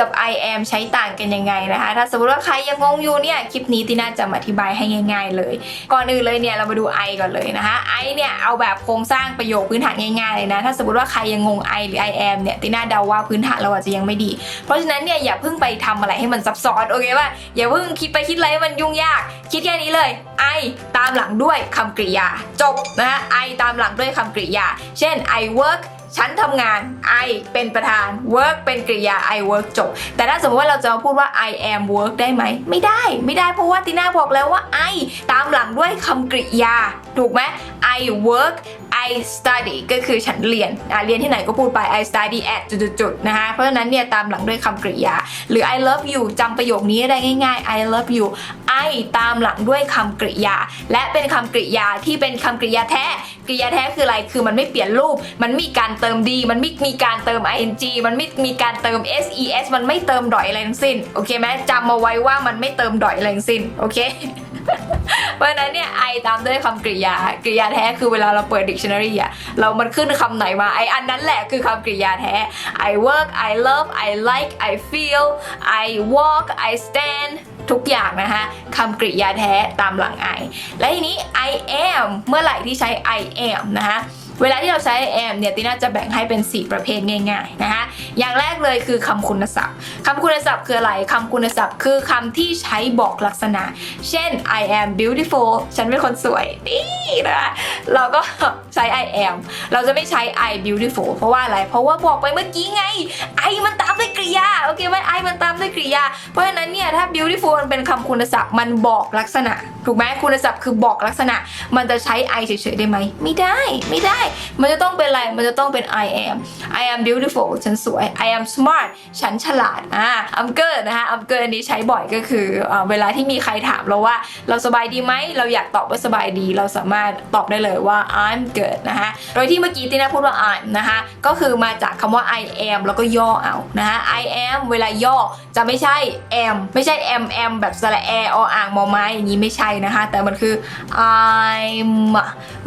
กับ I am ใช้ต่างกันยังไงนะคะ ถ้าสมมติว่าใครยังงงอยู่เนี่ย คลิปนี้ติน่าจะมาอธิบายให้ง่าย ๆ เลย ก่อนอื่นเลยเนี่ยเรามาดู I ก่อนเลยนะคะ I เนี่ยเอาแบบโครงสร้างประโยคพื้นฐานง่ายๆเลยนะ ถ้าสมมติว่าใครยังงง I หรือ I am เนี่ยติน่าเดาว่าพื้นฐานเราอาจจะยังไม่ดี เพราะฉะนั้นเนี่ยอย่าเพิ่งไปทำอะไรให้มันซับซ้อนโอเคป่ะอย่าเพิ่งคิดไปคิดอะไรให้มันยุ่งยาก คิดแค่นี้เลย I ตามหลังด้วยคำกริยา จบนะฮะ I ตามหลังด้วยคำกริยา เช่น I work ฉันทำงาน I เป็นประธาน work เป็นกริยา I work จบ แต่ถ้าสมมติว่าเราจะมาพูดว่า I am work ได้ไหม ไม่ได้ ไม่ได้เพราะว่าติน่าบอกแล้วว่า I ตามหลังด้วยคำกริยา ถูกไหม I work I study ก็คือฉันเรียนอะเรียนที่ไหนก็พูดไป I study at จุดๆนะคะ เพราะฉะนั้นเนี่ยตามหลังด้วยคำกริยา หรือ I love you จำประโยคนี้ได้ง่าย ๆ I love you I ตามหลังด้วยคำกริยา และเป็นคำกริยาที่เป็นคำกริยาแท้ กริยาแท้คืออะไร คือมันไม่เปลี่ยนรูป มันมีการเติมดี มันไม่มีการเติม ing มันไม่มีการเติม ses มันไม่เติมดอยอะไรทั้งสิ้น โอเคไหมจำมาไว้ว่ามันไม่เติมดอยอะไรทั้งสิ้น โอเค เพราะนั้นเนี่ย I ตามด้วยคำกริยา กริยาแท้คือเวลาเราเปิด dictionary อะเรามันขึ้นคำไหนมาไออันนั้นแหละคือคำกริยาแท้ I work I love I like I feel I walk I stand ทุกอย่างนะคะคำกริยาแท้ตามหลัง I และทีนี้ I am เมื่อไหร่ที่ใช้ I am นะคะ เวลาที่เราใช้ I am เนี่ยติน่าจะแบ่งให้เป็น 4 ประเภทง่ายๆนะคะอย่างแรกเลยคือคำคุณศัพท์คำคุณศัพท์คืออะไรคำคุณศัพท์คือคำที่ใช้บอกลักษณะ เช่น I am beautiful ฉันเป็นคนสวยนี่นะคะเราก็ใช้ I am เราจะไม่ใช้ I beautiful เพราะว่าอะไร เพราะว่าบอกไปเมื่อกี้ไง I มันตามด้วยกริยาโอเคไหม I มันตามด้วยกริยา เพราะฉะนั้นเนี่ยถ้า beautiful มันเป็นคำคุณศัพท์มันบอกลักษณะ ถูกไหมคุณศัพท์คือบอกลักษณะ มันจะใช้ I เฉยๆได้ไหมไม่ได้ไม่ได้มันจะต้องเป็นอะไร มันจะต้องเป็น I am I am beautiful ฉันสวย I am smart ฉันฉลาดอ่า I'm good นะคะ I'm good อันนี้ใช้บ่อยก็คือเอ่อเวลาที่มีใครถามเราว่าเราสบายดีไหม เราอยากตอบว่าสบายดี เราสามารถตอบได้เลยว่า I'm good นะคะ โดยที่เมื่อกี้ติน่าพูดว่า I'm นะคะ ก็คือมาจากคำว่า I am แล้วก็ย่อเอานะคะ I am เวลาย่อจะไม่ใช่ am ไม่ใช่ am am แบบสระแอออ่างมอไม้อย่างนี้ไม่ใช่นะคะ แต่มันคือ I'm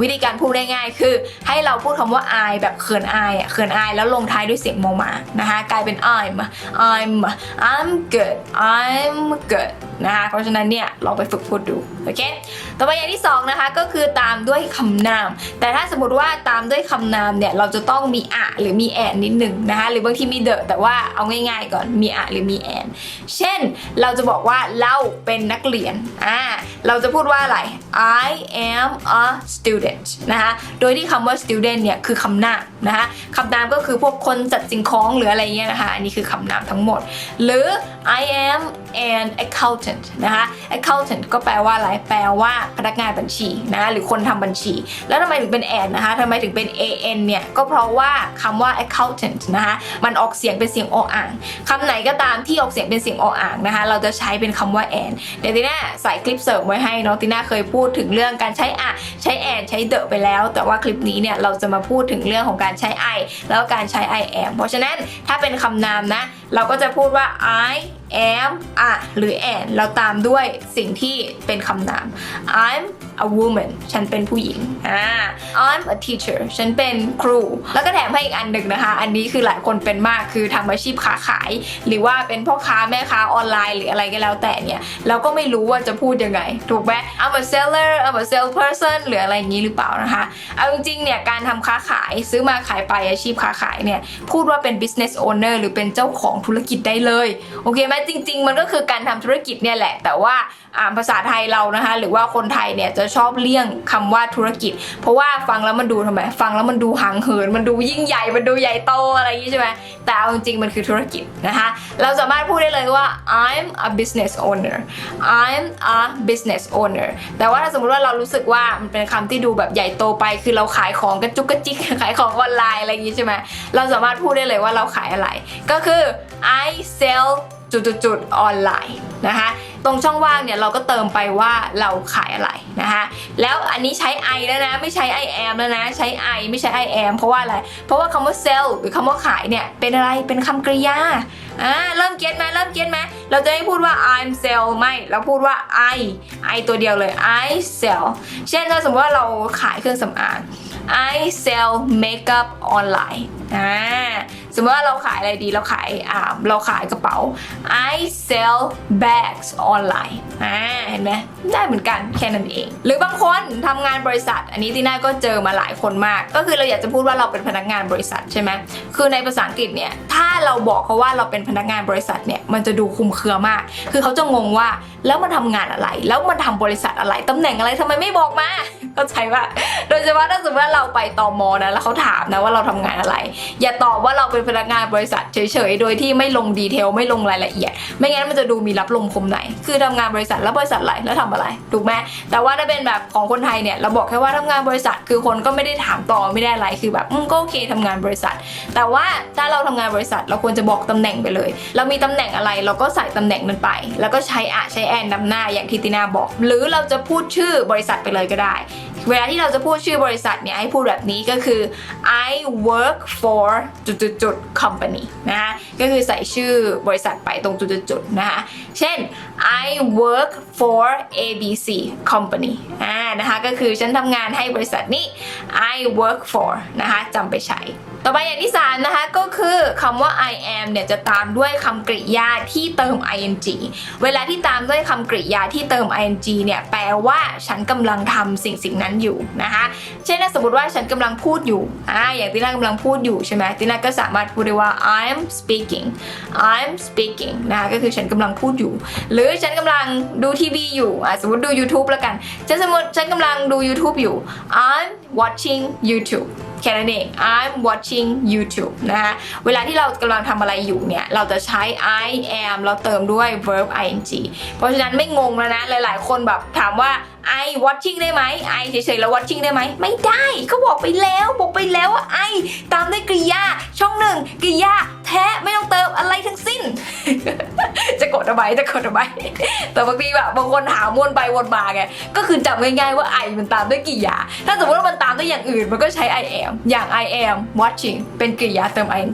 วิธีการพูดได้ง่ายคือใให้เราพูดคำว่า I แบบเขินอายอะเขินอายแล้วลงท้ายด้วยเสียงโมมานะคะกลายเป็น I'm I'm I'm good I'm good นะคะเพราะฉะนั้นเนี่ยลองไปฝึกพูดดูโอเคต่อไปอย่างที่สองนะคะก็คือตามด้วยคำนาม แต่ถ้าสมมติว่าตามด้วยคำนามเนี่ยเราจะต้องมีอะหรือมีแอนนิดหนึ่งนะคะหรือบางทีมีเดอะแต่ว่าเอาง่ายๆก่อนมีอะหรือมีแอนเช่นเราจะบอกว่าเราเป็นนักเรียนอ่าเราจะพูดว่าอะไร I am a student นะคะโดยที่คำว่า student เนี่ยคือคำนาม นะคะคำนามก็คือพวกคนจัดสิ่งของหรืออะไรเงี้ยนะคะ อันนี้คือคำนามทั้งหมด หรือ I am an accountant นะคะ accountant ก็แปลว่าอะไร แปลว่าพนักงานบัญชีนะะหรือคนทำบัญชี แล้วทำไมถึงเป็น an นะคะทำไมถึงเป็น an เนี่ยก็เพราะว่าคำว่า accountant นะคะมันออกเสียงเป็นเสียงออ่างคำไหนก็ตามที่ออกเสียงเป็นเสียงออ่างนะคะ เราจะใช้เป็นคำว่า an เดี๋ยวติน่าใส่คลิปเสริมไว้ให้เนาะติน่าเคยพูดถึงเรื่องการใช้อะใช้ an ใช้ the ไปแล้ว แต่ว่าคลิปนี้เนี่ยเราจะมาพูดถึงเรื่องของการใช้ I แล้วก็การใช้ I am เพราะฉะนั้นถ้าเป็นคำนามนะ เราก็จะพูดว่า I am a หรือ an เราตามด้วยสิ่งที่เป็นคำนาม I'm a woman ฉันเป็นผู้หญิงอ่า I'm a teacher ฉันเป็นครู แล้วก็แถมให้อีกอันหนึ่งนะคะ อันนี้คือหลายคนเป็นมากคือทำอาชีพค้าขาย หรือว่าเป็นพ่อค้าแม่ค้าออนไลน์หรืออะไรก็แล้วแต่เนี่ย เราก็ไม่รู้ว่าจะพูดยังไง ถูกไหม I'm a seller I'm a salesperson หรืออะไรอย่างนี้หรือเปล่านะคะ เอาจริงๆเนี่ยการทำค้าขายซื้อมาขายไปอาชีพค้าขายเนี่ยพูดว่าเป็น business owner หรือเป็นเจ้าของธุรกิจได้เลยโอเคไหมจริง ๆ มันก็คือการทำธุรกิจเนี่ยแหละ แต่ว่าอ่าภาษาไทยเรานะคะหรือว่าคนไทยเนี่ยจะชอบเลี่ยงคำว่าธุรกิจ เพราะว่าฟังแล้วมันดูทำไม ฟังแล้วมันดูห่างเหิน มันดูยิ่งใหญ่ มันดูใหญ่โตอะไรอย่างนี้ใช่ไหมแต่เอาจริงมันคือธุรกิจนะคะ เราสามารถพูดได้เลยว่า I'm a business owner I'm a business owner แต่ว่าถ้าสมมติว่าเรารู้สึกว่ามันเป็นคำที่ดูแบบใหญ่โตไป คือเราขายของกระจุกกระจิกขายของออนไลน์อะไรอย่างนี้ใช่ไหมเราสามารถพูดได้เลยว่าเราขายอะไร ก็คือ I sell จุดๆออนไลน์นะคะ ตรงช่องว่างเนี่ยเราก็เติมไปว่าเราขายอะไรนะคะแล้วอันนี้ใช้ I แล้วนะ ไม่ใช้ I am แล้วนะใช้ I ไม่ใช้ I am เพราะว่าอะไร เพราะว่าคำว่า sell หรือคำว่าขายเนี่ยเป็นอะไรเป็นคำกริยาอ่าเริ่มเก็ตไหมเริ่มเก็ตไหมเราจะไม่พูดว่า I'm sell ไม่เราพูดว่า I I ตัวเดียวเลย I sell เช่นถ้าสมมติว่าเราขายเครื่องสำอาง I sell makeup online อ่าสมมติว่าเราขายอะไรดีเราขายอ่าเราขายกระเป๋า I sell bags online อ่าเห็นไหมได้เหมือนกันแค่นั้นเอง หรือบางคนทำงานบริษัท อันนี้ตีน่าก็เจอมาหลายคนมาก ก็คือเราอยากจะพูดว่าเราเป็นพนักงานบริษัทใช่ไหมคือในภาษาอังกฤษเนี่ยถ้าเราบอกเขาว่าเราเป็นพนักงานบริษัทเนี่ยมันจะดูคุมเครือมาก คือเขาจะงงว่าแล้วมันทำงานอะไร แล้วมันทำบริษัทอะไรตำแหน่งอะไรทำไมไม่บอกมา เข้าใจว่าโดยเฉพาะถ้าสมมติว่าเราไปตอมอนะแล้วเขาถามนะว่าเราทำงานอะไร อย่าตอบว่าเราเป็นพนักงานบริษัทเฉยๆ โดยที่ไม่ลงดีเทลไม่ลงรายละเอียด ไม่งั้นมันจะดูมีรับลมคมไหน คือทำงานบริษัทแล้วบริษัทอะไรแล้วทำอะไรถูกไหมแต่ว่าถ้าเป็นแบบของคนไทยเนี่ยเราบอกแค่ว่าทำงานบริษัท คือคนก็ไม่ได้ถามต่อไม่ได้อะไรคือแบบอืมก็โอเคทำงานบริษัท แต่ว่าถ้าเราทำงานบริษัทเราควรจะบอกตำแหน่งไปเลย เรามีตำแหน่งอะไรเราก็ใส่ตำแหน่งนั้นไป แล้วก็ใช้อะใช้แอนนำหน้าอย่างที่ตินาบอก หรือเราจะพูดชื่อบริษัทไปเลยก็ได้ เวลาที่เราจะพูดชื่อบริษัทเนี่ยให้พูดแบบนี้ก็คือ I work for จุดๆ company นะคะก็คือใส่ชื่อบริษัทไปตรงจุดๆๆนะคะเช่น I work for ABC company อ่านะคะก็คือฉันทำงานให้บริษัทนี้ I work for นะคะจำไปใช้ ต่อไปอย่างที่สามนะคะก็คือคำว่า I am เนี่ยจะตามด้วยคำกริยาที่เติม ing เวลาที่ตามด้วยคำกริยาที่เติม ing เนี่ยแปลว่าฉันกำลังทำสิ่งสิ่งนั้นอยู่นะคะเช่นสมมติว่าฉันกำลังพูดอยู่อ่าอย่างติน่ากำลังพูดอยู่ใช่ไหมติน่าก็สามารถพูดได้ว่า I'm speaking I'm speaking นะคะก็คือฉันกำลังพูดอยู่ หรือฉันกำลังดูทีวีอยู่อะสมมติดู YouTube แล้วกันฉันสมมติฉันกำลังดู YouTube อยู่ I'm watching YouTube แค่นั้นเอง I'm watching YouTube นะคะเวลาที่เรากำลังทำอะไรอยู่เนี่ย เราจะใช้ I am เราเติมด้วย verb ing เพราะฉะนั้นไม่งงแล้วนะ หลาย ๆ คนแบบถามว่า I watching ได้ไหม I เฉยๆแล้ว watching ได้ไหมไม่ได้ก็บอกไปแล้วบอกไปแล้วว่า I ตามด้วยกริยา ช่องหนึ่งกริยา แท้ไม่ต้องเติมอะไรทั้งสิ้น จะกดอาไว้จะกดอาไว้แต่บางทีแบบบางคนถามวนไปวนมาไงก็คือจำง่ายๆว่า I มันตามด้วยกริยา ถ้าสมมติว่ามันตามด้วยอย่างอื่น มันก็ใช้ I am อย่าง I am watching เป็นกริยาเติม ing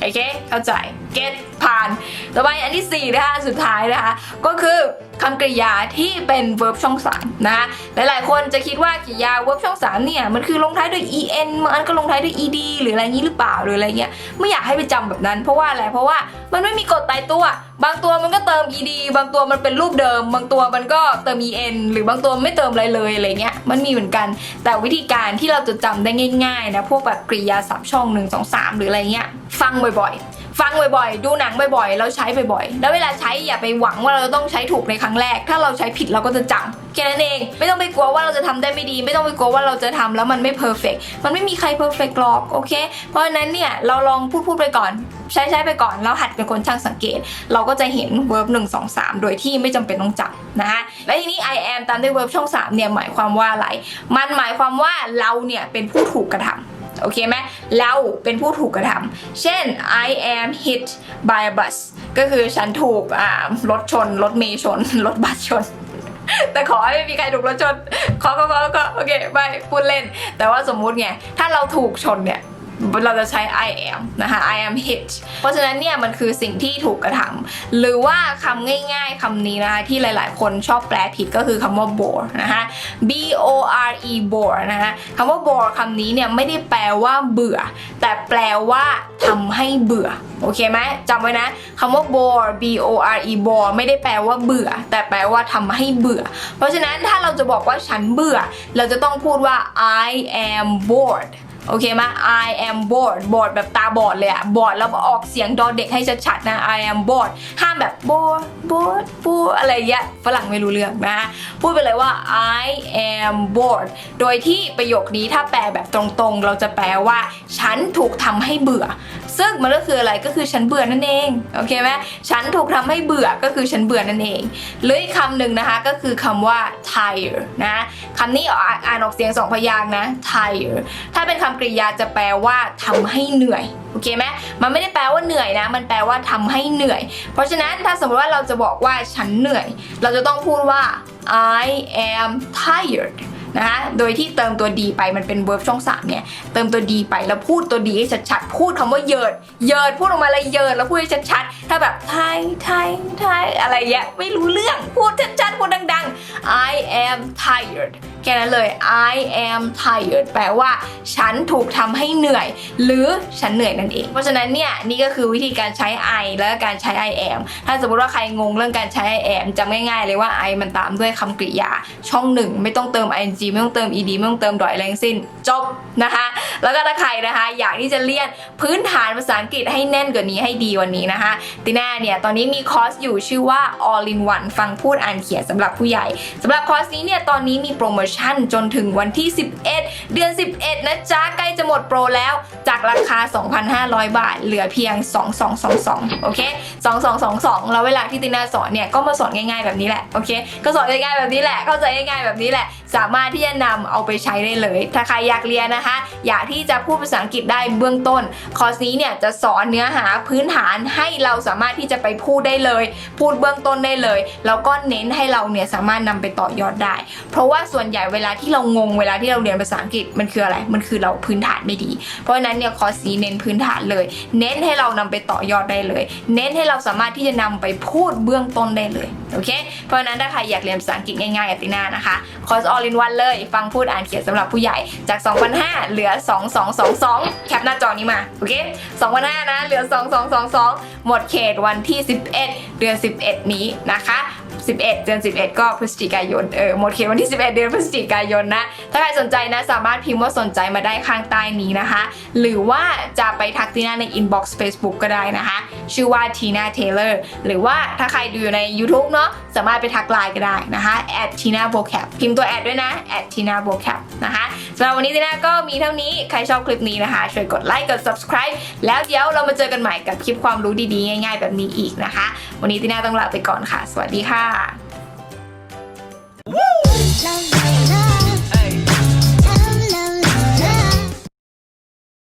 โอเค เข้าใจ get ผ่าน ต่อไปอันที่ 4 นะคะ สุดท้ายนะคะ ก็คือคำกริยาที่เป็น verb ช่อง3นะคะหลายๆ คนจะคิดว่ากริยา verb ช่อง3เนี่ย มันคือลงท้ายด้วย en บางอันก็ลงท้ายด้วย ed หรืออะไรงี้หรือเปล่าหรืออะไรเงี้ย ไม่อยากให้ไปจำแบบนั้น เพราะว่าอะไร เพราะว่ามันไม่มีกฎตายตัว บางตัวมันก็เติม ed บางตัวมันเป็นรูปเดิม บางตัวมันก็เติม en หรือบางตัวไม่เติมอะไรเลยอะไรเงี้ย มันมีเหมือนกัน แต่วิธีการที่เราจะจำได้ง่ายๆนะ พวกแบบกริยาสับช่อง1 2 3หรืออะไรเงี้ย ฟังบ่อยๆ ฟังบ่อยๆ ดูหนังบ่อยๆ แล้วใช้บ่อยๆ แล้วเวลาใช้อย่าไปหวังว่าเราจะต้องใช้ถูกในครั้งแรก ถ้าเราใช้ผิดเราก็จะจำแค่นั้นเอง ไม่ต้องไปกลัวว่าเราจะทำได้ไม่ดี ไม่ต้องไปกลัวว่าเราจะทำแล้วมันไม่เพอร์เฟกมันไม่มีใครเพอร์เฟกหรอกโอเค เพราะฉะนั้นเนี่ยเราลองพูดพูดไปก่อน ใช้ใช้ไปก่อนแล้วหัดเป็นคนช่างสังเกต เราก็จะเห็น verb 1 2 3โดยที่ไม่จำเป็นต้องจำนะคะและทีนี้ I am ตามด้วย verb ช่อง3เนี่ยหมายความว่าอะไร มันหมายความว่าเราเนี่ยเป็นผู้ถูกกระทำ โอเคไหมเราเป็นผู้ถูกกระทำเช่น I am hit by a bus ก็คือฉันถูกรถชน รถเมย์ชน รถบัสชน แต่ขอให้ไม่มีใครถูกรถชน ขอขอขอขอโอเคไปพูดเล่น แต่ว่าสมมุติไง ถ้าเราถูกชนเนี่ย เราจะใช้ I am นะคะ I am hit เพราะฉะนั้นเนี่ยมันคือสิ่งที่ถูกกระทำหรือว่าคำง่ายๆคำนี้นะคะที่หลายๆ คนชอบแปลผิดก็คือคำว่า bore นะคะ B O R E bore นะคะคำว่า bore คำนี้เนี่ยไม่ได้แปลว่าเบื่อ แต่แปลว่าทำให้เบื่อ โอเคไหมจำไว้นะคำว่า bore B O R E bore ไม่ได้แปลว่าเบื่อ แต่แปลว่าทำให้เบื่อ เพราะฉะนั้นถ้าเราจะบอกว่าฉันเบื่อ เราจะต้องพูดว่า I am bored โอเคไหม I am bored bored แบบตาบอดเลยอะบอดแล้วออกเสียงดอเด็กให้ชัดๆนะ I am bored ห้ามแบบ bored bored bored อะไรเงี้ยฝรั่งไม่รู้เรื่องนะพูดไปเลยว่า I am bored โดยที่ประโยคนี้ถ้าแปลแบบตรงๆ เราจะแปลว่า ฉันถูกทำให้เบื่อ ซึ่งมันก็คืออะไรก็คือฉันเบื่อนั่นเองโอเคไหมฉันถูกทำให้เบื่อก็คือฉันเบื่อนั่นเองหรืออีกคำหนึ่งนะคะก็คือคำว่า tire นะคำนี้อ่านอ่านออกเสียงสองพยางค์นะ tire ถ้าเป็นคำกริยาจะแปลว่าทำให้เหนื่อยโอเคไหมมันไม่ได้แปลว่าเหนื่อยนะ มันแปลว่าทำให้เหนื่อย เพราะฉะนั้นถ้าสมมติว่าเราจะบอกว่าฉันเหนื่อย เราจะต้องพูดว่า I am tired นะคะ โดยที่เติมตัวดีไปมันเป็นเวิร์บช่องสามเนี่ย เติมตัวดีไปแล้วพูดตัวดีให้ชัดๆ พูดคำว่าเยิด เยิดพูดออกมาเลยเยิดแล้วพูดให้ชัดๆ ถ้าแบบไทยไทยไทยอะไรเงี้ยไม่รู้เรื่อง พูดชัดๆ พูดดังๆ I am tired แค่นั้นเลย I am tired แปลว่า ฉันถูกทำให้เหนื่อย หรือฉันเหนื่อยนั่นเอง เพราะฉะนั้นเนี่ยนี่ก็คือวิธีการใช้ I และการใช้ I am ถ้าสมมติว่าใครงงเรื่องการใช้ I am จำง่ายๆเลยว่า I มันตามด้วยคำกริยาช่องหนึ่งไม่ต้องเติม ing ไม่ต้องเติม ed ไม่ต้องเติมดอยแรงสิ้น จบนะคะ แล้วก็ถ้าใครนะคะ อยากที่จะเรียนพื้นฐานภาษาอังกฤษให้แน่นกว่านี้ให้ดีวันนี้นะคะติน่าเนี่ยตอนนี้มีคอร์สอยู่ชื่อว่า all in one ฟังพูดอ่านเขียนสำหรับผู้ใหญ่สำหรับคอร์สนี้เนี่ยตอนนี้มีโปรโมชั่นจนถึงวันที่ 11 เดือน 11 นะจ๊ะ ใกล้จะหมดโปรแล้ว จากราคา 2,500 บาท เหลือเพียง 2222 โอเค 2222 แล้วเวลาที่ตินาสอนเนี่ย ก็มาสอนง่ายๆแบบนี้แหละ โอเค ก็สอนง่ายๆแบบนี้แหละ เข้าใจง่ายๆแบบนี้แหละสามารถที่จะนำเอาไปใช้ได้เลย ถ้าใครอยากเรียนนะคะ อยากที่จะพูดภาษาอังกฤษได้เบื้องต้น คอร์สนี้เนี่ยจะสอนเนื้อหาพื้นฐานให้เราสามารถที่จะไปพูดได้เลย พูดเบื้องต้นได้เลย แล้วก็เน้นให้เราเนี่ยสามารถนำไปต่อยอดได้ เพราะว่าส่วนใหญ่เวลาที่เรางงเวลาที่เราเรียนภาษาอังกฤษมันคืออะไร มันคือเราพื้นฐานไม่ดี เพราะฉะนั้นเนี่ยคอร์สนี้เน้นพื้นฐานเลย เน้นให้เรานำไปต่อยอดได้เลย เน้นให้เราสามารถที่จะนำไปพูดเบื้องต้นได้เลย โอเค เพราะฉะนั้นถ้าใครอยากเรียนภาษาอังกฤษง่ายๆกับติน่านะคะ คอร์ส all in one เลย ฟังพูดอ่านเขียนสำหรับผู้ใหญ่จาก 2,500 เหลือ 2222 แคปหน้าจอนี้มา โอเค 2,500 นะ เหลือ 2222 หมดเขตวันที่ 11 เดือน 11 นี้นะคะ 11 เดือน 11 ก็พฤศจิกายน เออหมดเขตวันที่ 11 เดือนพฤศจิกายนนะ ถ้าใครสนใจนะสามารถพิมพ์ว่าสนใจมาได้ข้างใต้นี้นะคะ หรือว่าจะไปทักทีน่าใน inbox Facebook ก็ได้นะคะ ชื่อว่าทีน่าเทเลอร์หรือว่าถ้าใครดูอยู่ใน YouTube เนาะสามารถไปทักไลน์ก็ได้นะคะ at tina vocab พิมพ์ตัวแอดด้วยนะ at tina vocab นะคะสำหรับวันนี้ทีน่าก็มีเท่านี้ใครชอบคลิปนี้นะคะ ช่วยกดไลค์กด subscribe แล้วเดี๋ยวเรามาเจอกันใหม่กับคลิปความรู้ดีๆ ง่ายๆ แบบนี้อีกนะคะ วันนี้ทีน่าต้องลาไปก่อนค่ะ สวัสดีค่ะ